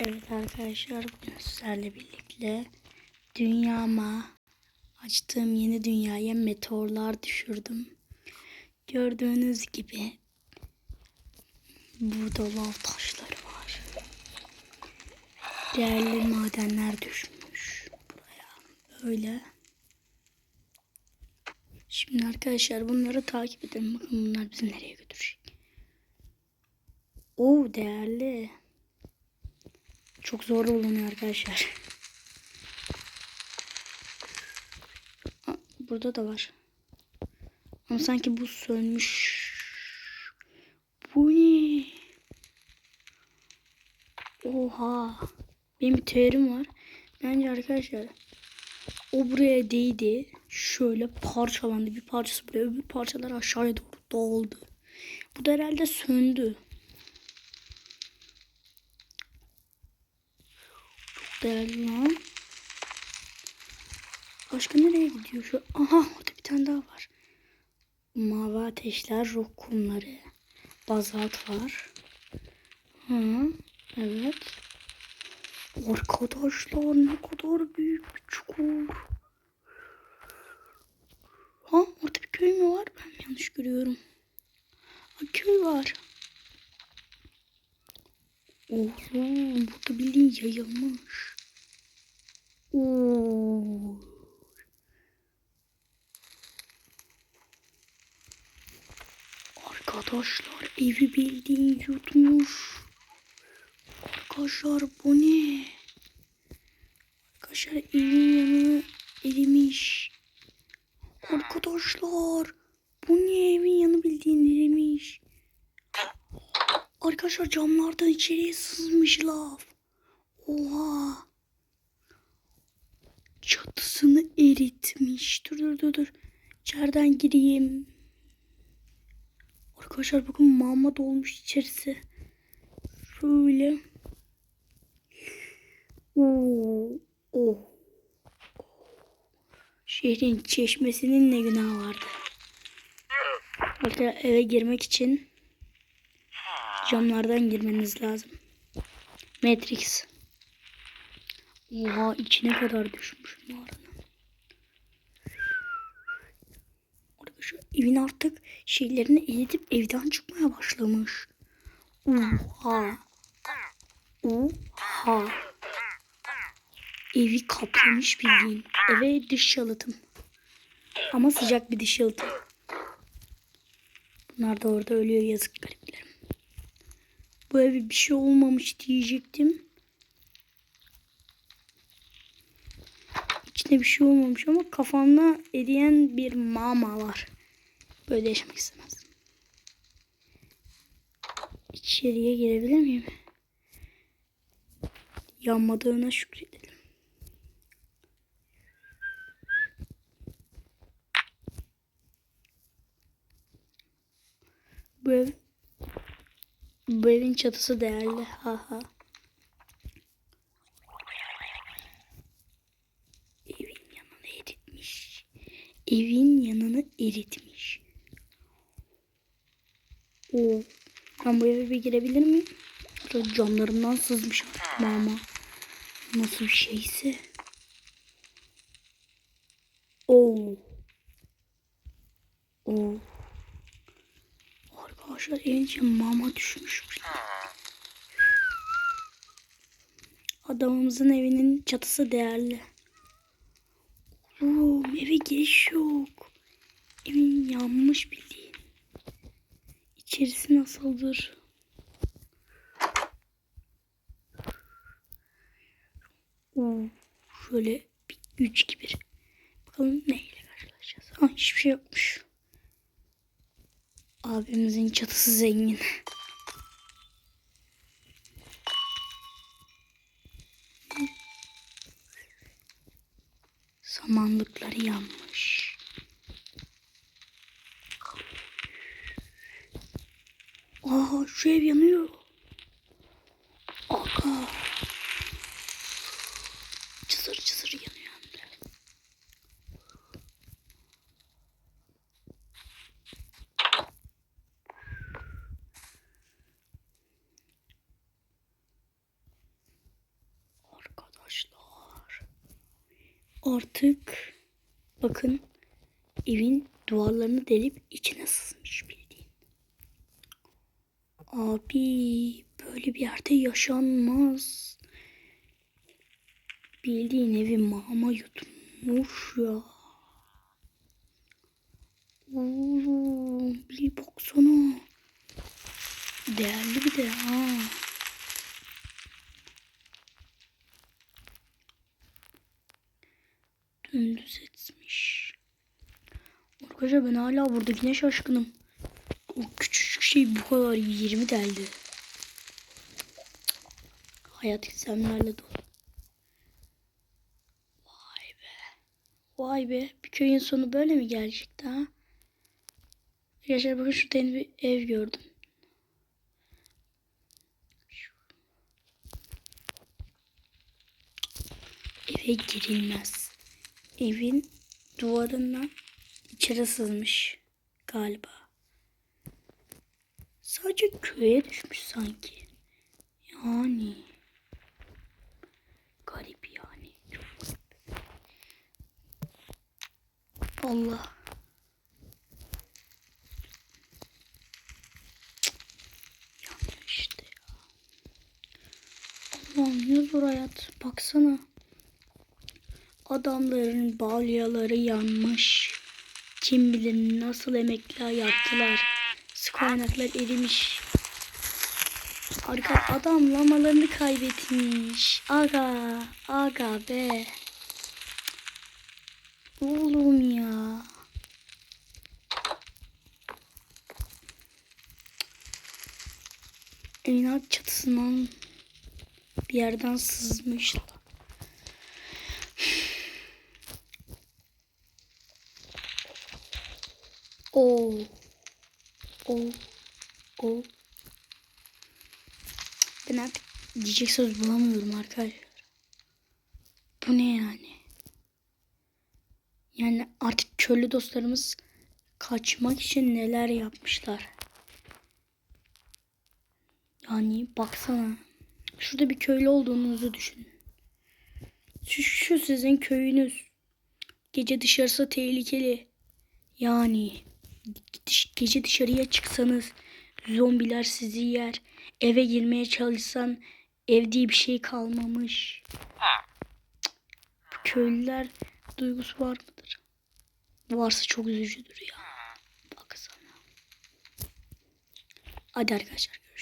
Evet arkadaşlar bugün sizlerle birlikte dünyama açtığım yeni dünyaya meteorlar düşürdüm. Gördüğünüz gibi burada lav taşları var. Değerli madenler düşmüş buraya. Böyle. Şimdi arkadaşlar bunları takip edelim. Bakın bunlar bizi nereye götürecek. Oo değerli. Çok zor bulunuyor arkadaşlar. Burada da var. Ama sanki bu sönmüş. Bu ne? Oha. Benim bir teorim var. Bence arkadaşlar o buraya değdi. Şöyle parçalandı. Bir parçası buraya öbür parçalar aşağıya doğru dağıldı. Bu da herhalde söndü. Değerli lan. Başka nereye gidiyor şu? Aha orada bir tane daha var. Mavi ateşler, rock kumları. Bazalt var. Hı, evet. Arkadaşlar ne kadar büyük bir çukur. Ha orada bir köy mü var? Ben yanlış görüyorum. Ha, köy var. Oğlum burada bildiğin yayılmış. Oo. Arkadaşlar evi bildiğin yutmuş. Arkadaşlar bu ne? Arkadaşlar evin yanı erimiş. Arkadaşlar bu ne evin yanı bildiğin erimiş. Arkadaşlar camlardan içeriye sızmış lav. Oha. Çatısını eritmiş. Dur dur dur dur. İçeriden gireyim. Arkadaşlar bakın mama dolmuş içerisi. Şöyle. Oo. Oh. Şehrin çeşmesinin ne günahı vardı. Arkadaşlar eve girmek için camlardan girmeniz lazım. Matrix. Oha içine kadar düşmüş mağaranın. Arkadaşlar evin artık şeylerini eritip evden çıkmaya başlamış. Oha. Oha. Evi kaplamış bildiğin. Eve dış yalıtım. Ama sıcak bir dış yalıtım. Bunlar da orada ölüyor yazık gariplerim. Bu eve bir şey olmamış diyecektim. İçinde bir şey olmamış ama kafamda eriyen bir mama var. Böyle yaşamak istemezdim. İçeriye girebilir miyim? Yanmadığına şükredelim. Bu ev bu evin çatısı değerli. Ha ha. Evin yanını eritmiş. Evin yanını eritmiş. Oo. Ben bu eve bir girebilir miyim? Burada camlarımdan sızmış artık mama. Nasıl bir şeyse. Oo. Oo. Arkadaşlar evin içine mama düşmüş. Adamımızın evinin çatısı değerli. Eve giriş yok. Evin yanmış bildiğin. İçerisi nasıldır? Oo, şöyle bir güç gibi. Bakalım neyle karşılaşacağız. Ha, hiçbir şey yokmuş. Abimizin çatısı zengin. Samanlıkları yanmış. Aa şu ev yanıyor. Aga. Cızır cızır yanıyor hem de. Artık bakın evin duvarlarını delip içine sızmış bildiğin. Abi böyle bir yerde yaşanmaz. Bildiğin evi mama yutmuş ya. Oo, bir baksana. Değerli bir de ha. Arkadaşlar ben hala buradakine şaşkınım. O küçücük şey bu kadar 20 deldi. Hayat gizemlerle dolu. Vay be. Vay be. Bir köyün sonu böyle mi gelecekti ha? Arkadaşlar bakın şurada yeni bir ev gördüm. Eve girilmez. Evin duvarından içeri sızmış galiba. Sadece köye düşmüş sanki. Yani. Garip yani. Çok garip. Allah. Yanlış işte ya. Allah'ım ne zor hayat. Baksana. Adamların balyaları yanmış. Kim bilir nasıl emekler yaptılar. Su kaynaklar erimiş. Arka adam lamalarını kaybetmiş. Aga, aga be. Oğlum ya. Evin alt çatısından bir yerden sızmışlar. Oo. Oo. Oo. Ben artık diyecek söz bulamıyorum arkadaşlar. Bu ne yani? Yani artık köylü dostlarımız kaçmak için neler yapmışlar. Yani baksana. Şurada bir köylü olduğunuzu düşünün. Şu, şu sizin köyünüz. Gece dışarısı tehlikeli. Yani gece dışarıya çıksanız zombiler sizi yer. Eve girmeye çalışsan ev diye bir şey kalmamış. Bu köylüler duygusu var mıdır? Varsa çok üzücüdür ya. Baksana. Hadi arkadaşlar